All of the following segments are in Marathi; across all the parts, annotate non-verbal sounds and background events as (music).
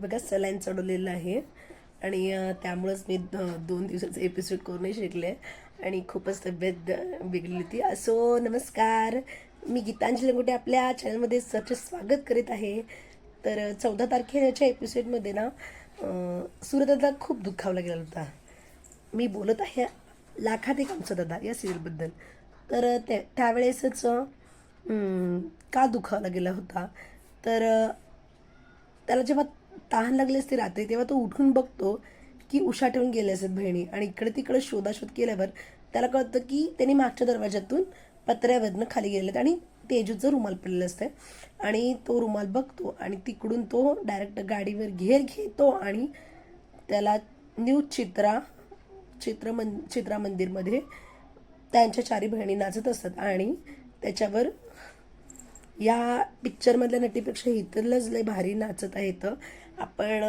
बघा सलाईन चढवलेलं आहे. आणि त्यामुळंच मी दोन दिवसाचं एपिसोड करू नाही शिकले. आणि खूपच तब्येत बिघडली होती. असो नमस्कार. मी गीतांजली लंगोटे आपल्या चॅनलमध्ये सरचं स्वागत करीत आहे. तर चौदा तारखेच्या एपिसोडमध्ये ना सूर्यदादा खूप दुखावला गेला होता. मी बोलत आहे लाखात एक आमचा दादा या सिरियलबद्दल तर त्या त्यावेळेसच का दुखावला गेला होता? तर त्याला जेव्हा तहान लागली असते रात्री तेव्हा तो उठून बघतो की उषा ठेवून गेले असत बहिणी. आणि इकडे तिकडे शोधाशोध केल्यावर त्याला कळतं की त्यांनी मागच्या दरवाजातून पत्र्यावरनं खाली गेले आहेत. आणि तेजूचं रुमाल पडलेलं असतं आणि तो रुमाल बघतो आणि तिकडून तो डायरेक्ट गाडीवर घेर घेतो आणि त्याला न्यू चित्रा चित्र मन चित्रा मंदिरमध्ये त्यांच्या चारी बहिणी नाचत असतात. आणि त्याच्यावर या पिक्चरमधल्या नटीपेक्षा इतरलंच लय भारी नाचत आहेत आपण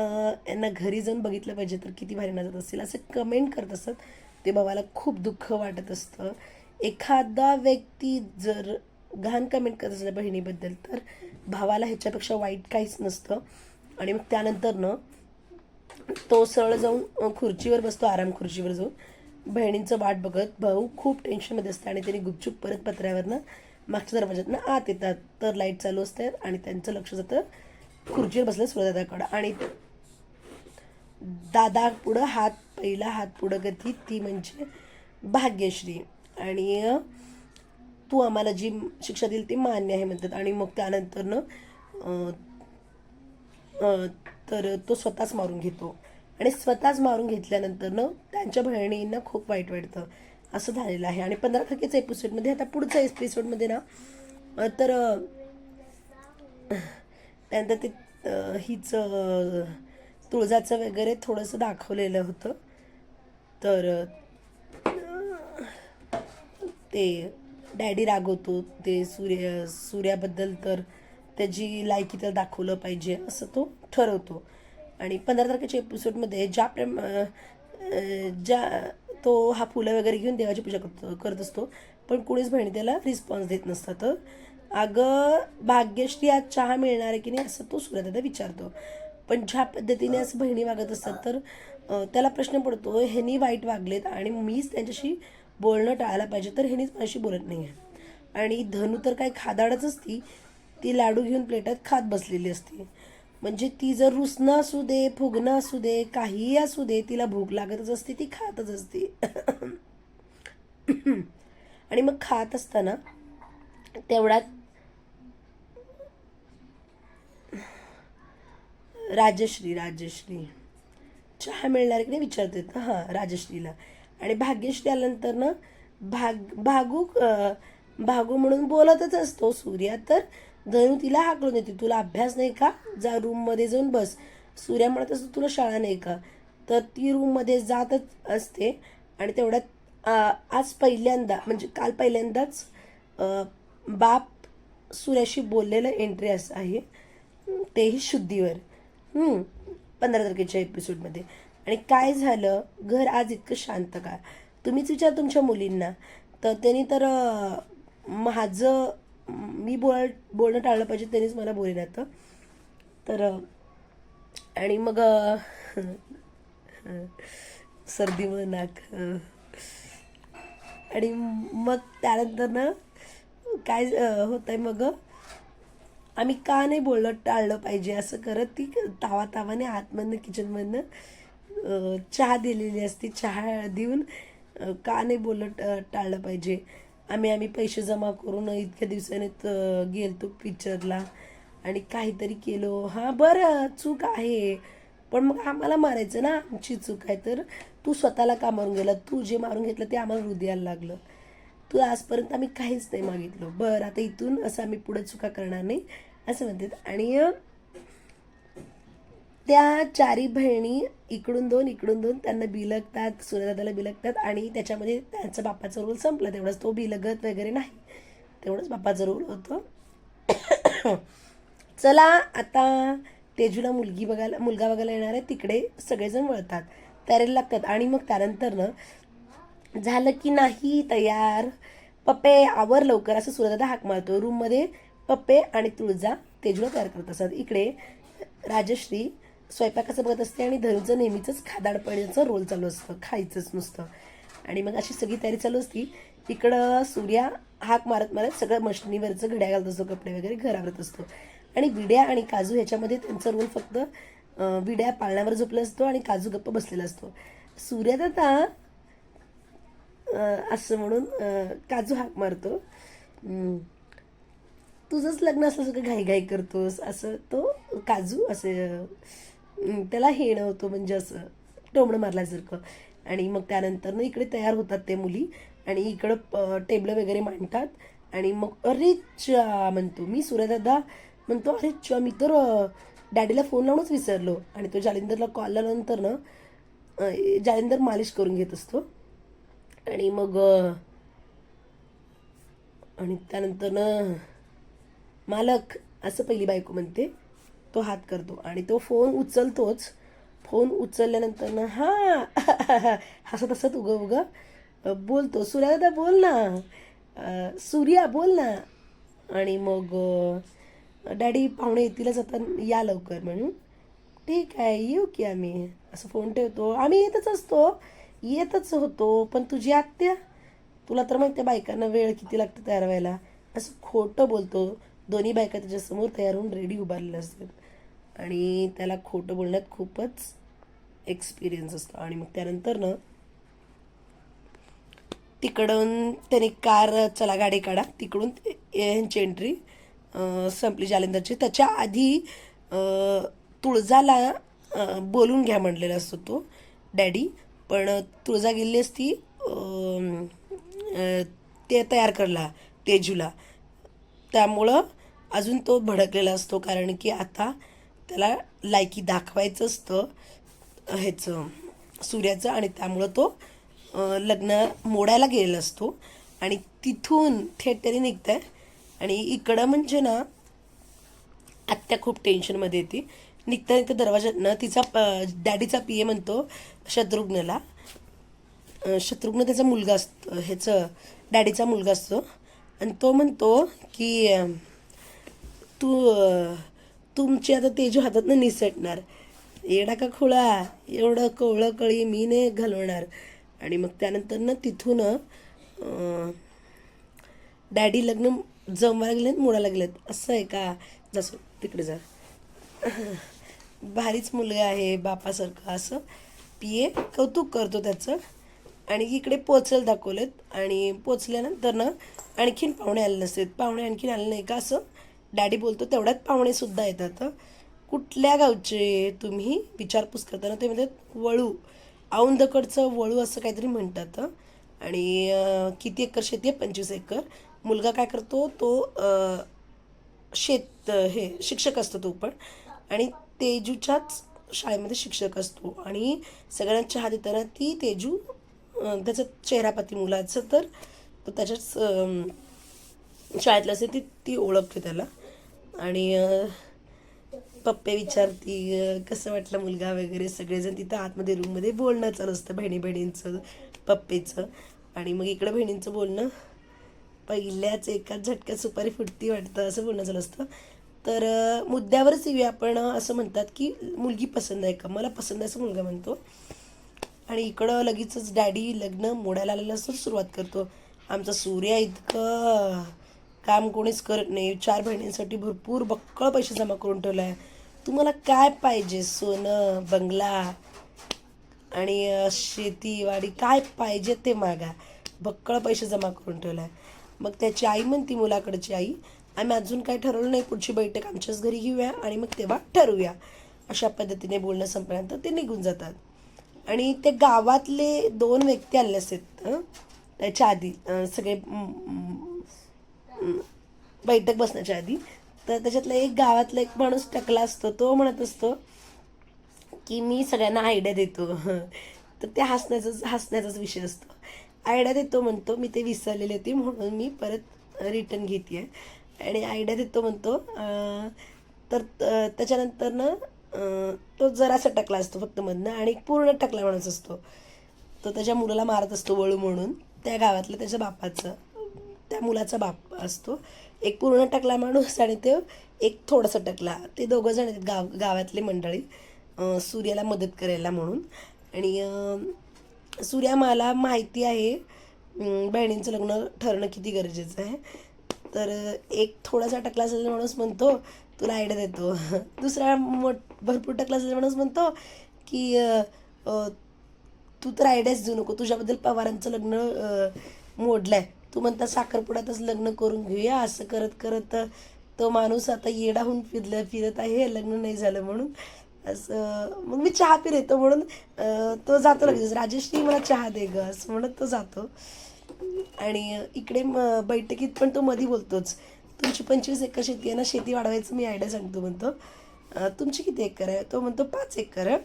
यांना घरी जाऊन बघितलं पाहिजे तर किती भारी नाचत असतील. असं कमेंट करत असतात. ते भावाला खूप दुःख वाटत असतं. एखादा व्यक्ती जर घाण कमेंट करत असेल बहिणीबद्दल तर भावाला ह्याच्यापेक्षा वाईट काहीच नसतं. आणि मग त्यानंतरनं तो सरळ जाऊन खुर्चीवर बसतो आराम खुर्चीवर जाऊन. बहिणींचं वाट बघत भाऊ खूप टेन्शनमध्ये असते आणि त्यांनी गुपचूप परत पत्र्यावरनं मागच्या दरवाज्यातनं आत येतात. तर लाइट चालू असते आणि त्यांचं लक्ष जातं खुर्चीवर बसलं सूर्यदादाकडं आणि दादा पुढं हात पहिला हात पुढं गती ती म्हणजे भाग्यश्री. आणि तू आम्हाला जी शिक्षा दिली ती मान्य आहे म्हणतात. आणि मग त्यानंतरनं तर तो स्वतःच मारून घेतो. आणि स्वतःच मारून घेतल्यानंतरनं त्यांच्या बहिणींना खूप वाईट वाटतं. असं झालेलं आहे. आणि पंधरा तारखेच्या एपिसोडमध्ये आता पुढच्या एपिसोडमध्ये ना तर त्यानंतर ते अ, हिच तुळजाचं वगैरे थोडंसं दाखवलेलं होतं. तर ते डॅडी रागवतो ते सूर्य सूर्याबद्दल तर त्याची लायकी तर दाखवलं पाहिजे असं तो ठरवतो. आणि पंधरा तारखेच्या एपिसोडमध्ये ज्या प्रेम ज्या तो हा फुलं वगैरे घेऊन देवाची पूजा करतो करत असतो पण कोणीच बहिणी त्याला रिस्पॉन्स देत नसतात अगं भाग्यश्री आज चहा मिळणार आहे की नाही असं तो सूर्यदादा विचारतो. पण ज्या पद्धतीने असं बहिणी वागत असतात तर त्याला प्रश्न पडतो ह्यांनी वाईट वागलेत आणि मीच त्यांच्याशी बोलणं टाळायला पाहिजे तर ह्यांनीच माझ्याशी बोलत नाही आहे आणि धनू तर काय खादाडच असती ती लाडू घेऊन प्लेटात खात बसलेली असते. म्हणजे ती जर रुसणं असू दे फुगणं असू दे काहीही असू दे तिला भूक लागतच असते ती खातच असते. (coughs) आणि मग खात असताना तेवढ्यात राजश्री राजश्री. चहा मिळणार की नाही विचारतात ना? हां राजश्रीला. आणि भाग्यश्री आल्यानंतर ना भाग भागू भागू म्हणून बोलतच असतो सूर्या. तर धनू तिला हाकलून देते. तुला अभ्यास नाही का? जा रूममध्ये जाऊन बस. सूर्या म्हणत असतो तुला शाळा नाही का? तर ती रूममध्ये जातच असते. आणि तेवढ्यात आज पहिल्यांदा म्हणजे काल पहिल्यांदाच बाप सूर्याशी बोललेलं एंट्री असं आहे. तेही शुद्धीवर. पंधरा तारखेच्या एपिसोडमध्ये आणि काय झालं? घर आज इतकं शांत का तुम्हीच विचार तुमच्या मुलींना. तर त्यांनी तर माझं मी बोल बोलणं टाळलं पाहिजे त्यांनीच मला बोलेनात तर आणि मग सर्दी नाक आणि मग त्यानंतर ना काय होत आहे मग आम्ही का नाही बोललं टाळलं पाहिजे असं करत ती तावा तावाने आतमधनं किचनमधनं चहा दिलेली असते. चहा देऊन का नाही बोललं टाळलं पाहिजे. आम्ही आम्ही पैसे जमा करून इतक्या दिवसाने गेलतो पिक्चरला. आणि काहीतरी केलो. हां बरं चूक आहे. पण मग आम्हाला मारायचं ना? आमची चूक आहे. तर तू स्वतःला का मारून गेला? तू जे मारून घेतलं ते आम्हाला हृदयाला लागलं. तू आजपर्यंत आम्ही काहीच नाही मागितलं. बरं आता इथून असं आम्ही पुढे चुका करणार नाही असं म्हणतात. आणि त्या चारी बहिणी इकडून दोन इकडून दोन त्यांना बिलगतात सूर्यदादाला बिलगतात आणि त्याच्यामध्ये त्यांचा बापाचा रोल संपला. तेवढाच तो बिलगत वगैरे नाही. तेवढंच बापाचा रोल होतं. (coughs) चला आता तेजूला मुलगी बघायला मुलगा बघायला येणार आहे. तिकडे सगळेजण वळतात. तयारीला लागतात. आणि मग त्यानंतरनं झालं की नाही तयार? पप्पे आवर लवकर असं सूर्यदादा हाक मारतो. रूममध्ये पप्पे आणि तुळजा तेजूला तयार करत असतात. इकडे राजश्री स्वयंपाकाचं बघत असते आणि धनुचं नेहमीचंच खादाडपण्याचं रोल चालू असतं. खायचंच नुसतं. आणि मग अशी सगळी तयारी चालू असती. इकडं सूर्या हाक मारत मारत सगळं मशनीवरचं घड्या घालत असतो कपडे वगैरे घरावरत असतो. आणि विड्या आणि काजू ह्याच्यामध्ये त्यांचा रोल फक्त विड्या पाळण्यावर झोपला असतो आणि काजू गप्प बसलेला असतो. सूर्यात आता असं म्हणून काजू हाक मारतो. तुझंच लग्न असलं सगळं घाई घाई करतोस असं तो काजू असे त्याला हेणं होतं म्हणजे असं टोमणं मारल्यासारखं. आणि मग त्यानंतरनं इकडे तयार होतात ते मुली आणि इकडं टेबलं वगैरे मांडतात. आणि मग अरे चा म्हणतो मी सूर्यदादा म्हणतो अरे चा मी तर डॅडीला फोन लावूनच विसरलो. आणि तो जालिंदरला कॉल लावल्यानंतर ना जालिंदर मालिश करून घेत असतो. आणि मग आणि त्यानंतर ना मालक असं पहिली बायको म्हणते तो हात करतो. आणि तो फोन उचलतोच. फोन उचलल्यानंतर ना हा (laughs) हसत हसत उग उग बोलतो सूर्या दादा बोल ना सूर्या बोल ना. आणि मग डॅडी पाहुणे येतीलच आता या लवकर. म्हणून ठीक आहे येऊ की आम्ही. असं फोन ठेवतो. आम्ही येतच असतो. येतच होतो पण तुझी आत्या? तुला तर माहिती बायकांना वेळ किती लागतो तयार व्हायला. असं खोटं बोलतो दोन्ही बायका त्याच्यासमोर तयार होऊन रेडी उभारलेल्या असतात. आणि त्याला खोटं बोलण्यात खूपच एक्सपिरियन्स असतो. आणि मग त्यानंतर ना तिकडून त्याने कार चला गाडी काढा. तिकडून ते- यांची एंट्री संपली जालिंदरची. त्याच्या आधी तुळजाला बोलून घ्या म्हणलेला असतो तो डॅडी. पण तुळजा गेली असती ते तयार करला तेजूला. त्यामुळं अजून तो भडकलेला असतो कारण की आता त्याला लायकी दाखवायचं असतं ह्याचं सूर्याचं आणि त्यामुळं तो लग्न मोडायला गेलेला असतो. आणि तिथून थेट त्याने निघतं आहे आणि इकडं म्हणजे ना आत्या खूप टेन्शनमध्ये येते. निघता निघता दरवाजानं तिचा प- डॅडीचा पी ए म्हणतो शत्रुघ्नला. शत्रुघ्न त्याचा मुलगा असतो ह्याचं डॅडीचा मुलगा असतो. आणि तो म्हणतो की तू तुमची आता तेजू हातातनं निसटणार. येडा का खुळा? एवढं कोवळं कळी मी ने घालवणार. आणि मग त्यानंतर ना तिथून डॅडी लग्न जमवायला लागलेत मोडायला गेलेत. असं आहे का? जसं तिकडे जा. भारीच मुलगा आहे बापासारखं असं. पिये कौतुक करतो त्याचं. आणि इकडे पोचल दाखवलेत. आणि पोचल्यानंतर ना आणखीन पाहुणे आले नसतात पाहुणे आणखीन आले नाही का असं? डॅडी बोलतो तेवढ्यात पाहुणेसुद्धा येतात कुठल्या गावचे तुम्ही? विचारपूस करताना ते म्हणतात वळू. औंधकडचं वळू असं काहीतरी म्हणतात आणि किती एकर शेती आहे? पंचवीस एकर. मुलगा काय करतो? तो शेत हे शिक्षक असतो तो पण. आणि तेजूच्याच शाळेमध्ये शिक्षक असतो. आणि सगळ्यांना चहा देताना ती तेजू त्याचं चेहरापाती मुलाचं तर तो त्याच्याच शाळेतलं असेल ती ती ओळखते त्याला. आणि पप्पे विचारती कसं वाटलं मुलगा वगैरे सगळेजण तिथं आतमध्ये रूममध्ये बोलणं चालू असतं बहिणी बहिणींचं पप्पेचं. आणि मग इकडं बहिणींचं बोलणं पहिल्याच एकाच झटक्यात सुपारी फुटती वाटतं असं बोलणं चालू असतं. तर मुद्द्यावरच येऊया आपण असं म्हणतात की मुलगी पसंत आहे का? मला पसंत आहे असं मुलगा म्हणतो. आणि इकडं लगेचच डॅडी लग्न मोडायला आलेलं असतं सुरुवात करतो. आमचा सूर्या इतकं काम कोणीच करत नाही. चार बहिणींसाठी भरपूर बक्कळ पैसे जमा करून ठेवला आहे तुम्हाला काय पाहिजे? सोनं बंगला आणि शेतीवाडी काय पाहिजे ते मागा. बक्कळ पैसे जमा करून ठेवला आहे मग त्याची आई म्हणती मुलाकडची आई आम्ही अजून काय ठरवलं नाही. पुढची बैठक आमच्याच घरी घेऊया आणि मग तेव्हा ठरवूया. अशा पद्धतीने बोलणं संपल्यानंतर ते निघून जातात. आणि ते गावातले दोन व्यक्ती आले असतात हं, त्याच्या आधी सगळे बैठक बसण्याच्या आधी. तर त्याच्यातला एक गावातला एक माणूस टकला असतो तो म्हणत असतो की मी सगळ्यांना आयडिया देतो. (laughs) तर ते हसण्याचाच हसण्याचाच विषय असतो. आयडिया देतो म्हणतो मी ते विसरलेले होते म्हणून मी परत रिटर्न घेते आहे आणि आयडिया देतो म्हणतो. तर त- त्याच्यानंतर ना तो जरासा टकला असतो फक्त मधनं आणि एक पूर्ण टकला माणूस असतो. तो त्याच्या मुलाला मारत असतो वळू म्हणून. त्या गावातल्या त्याच्या बापाचं त्या मुलाचा बाप असतो. एक पूर्ण टकला माणूस आणि तो एक थोडासा टकला. ते दोघं जण आहेत गाव गावातले मंडळी. सूर्याला मदत करायला म्हणून. आणि सूर्या मला माहिती आहे बहिणींचं लग्न ठरणं किती गरजेचं आहे. तर एक थोडासा टकला असलेला माणूस म्हणतो तुला आयडिया देतो. (laughs) दुसरा मोठ भरपूर टकला असलेला माणूस म्हणतो की तू तर आयडियाच देऊ नको. तुझ्याबद्दल पवारांचं लग्न मोडलं मोडलंय. तू म्हणता साखरपुड्यातच लग्न करून घेऊया. असं करत करत तो माणूस आता येडाहून फिरलं फिरत आहे. लग्न नाही झालं म्हणून. असं मग मी चहा पिर म्हणून तो जातो लगेच. राजेश्री मला चहा दे ग असं म्हणत तो जातो. आणि इकडे म- बैठकीत पण तो मधी बोलतोच. तुमची पंचवीस एकर शेती आहे ना शेती वाढवायचं मी आयडिया सांगतो म्हणतो. तुमची किती एकर आहे? तो म्हणतो पाच एकर. आहे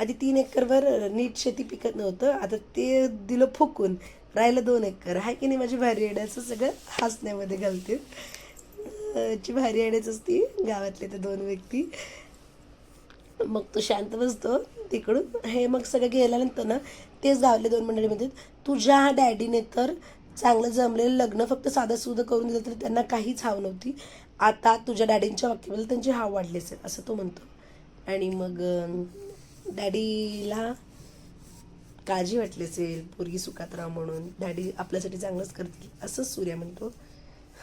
आधी तीन एकरवर नीट शेती पिकत नव्हतं. आता ते दिलं फुकून. राहिलं दोन एकर. आहे की नाही माझी भारी आयडियाचं सगळं हसण्यामध्ये घालते. जी ची भारी आयडियाच असती गावातले ते दोन व्यक्ती. मग तो शांत बसतो तिकडून. हे मग सगळं गेल्यानंतर ना तेच गावले दोन मंडळीमध्ये तुझ्या डॅडीने तर चांगलं जमलेलं लग्न फक्त साधं सुधं करून दिलं तरी त्यांना काहीच हाव नव्हती. आता तुझ्या डॅडींच्या बाबतीबद्दल त्यांची हाव वाढली असेल असं तो म्हणतो. आणि मग डॅडीला काळजी वाटली असेल पोरगी सुखात राहा म्हणून डॅडी आपल्यासाठी चांगलंच करतील असंच सूर्या म्हणतो.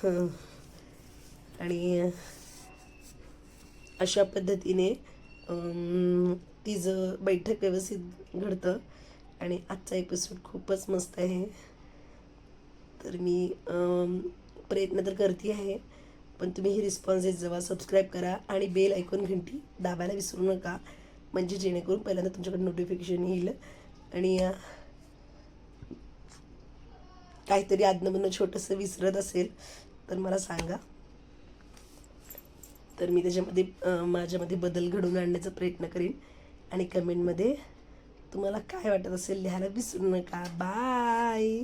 हं. आणि अशा पद्धतीने तिचं बैठक व्यवस्थित घडतं. आणि आजचा एपिसोड खूपच मस्त आहे. तर मी प्रयत्न तर करते आहे. पण तुम्ही ही रिस्पॉन्स जेव्हा सबस्क्राईब करा आणि बेल ऐकून घंटी दाबायला विसरू नका. म्हणजे जेणेकरून पहिल्यांदा तुमच्याकडे नोटिफिकेशन येईल. आणि काहीतरी आदनमधनं छोटंसं विसरत असेल तर मला सांगा. तर मी त्याच्यामध्ये माझ्यामध्ये बदल घडवून आणण्याचा प्रयत्न करीन. आणि कमेंटमध्ये तुम्हाला काय वाटत असेल लिहायला विसरू नका. बाय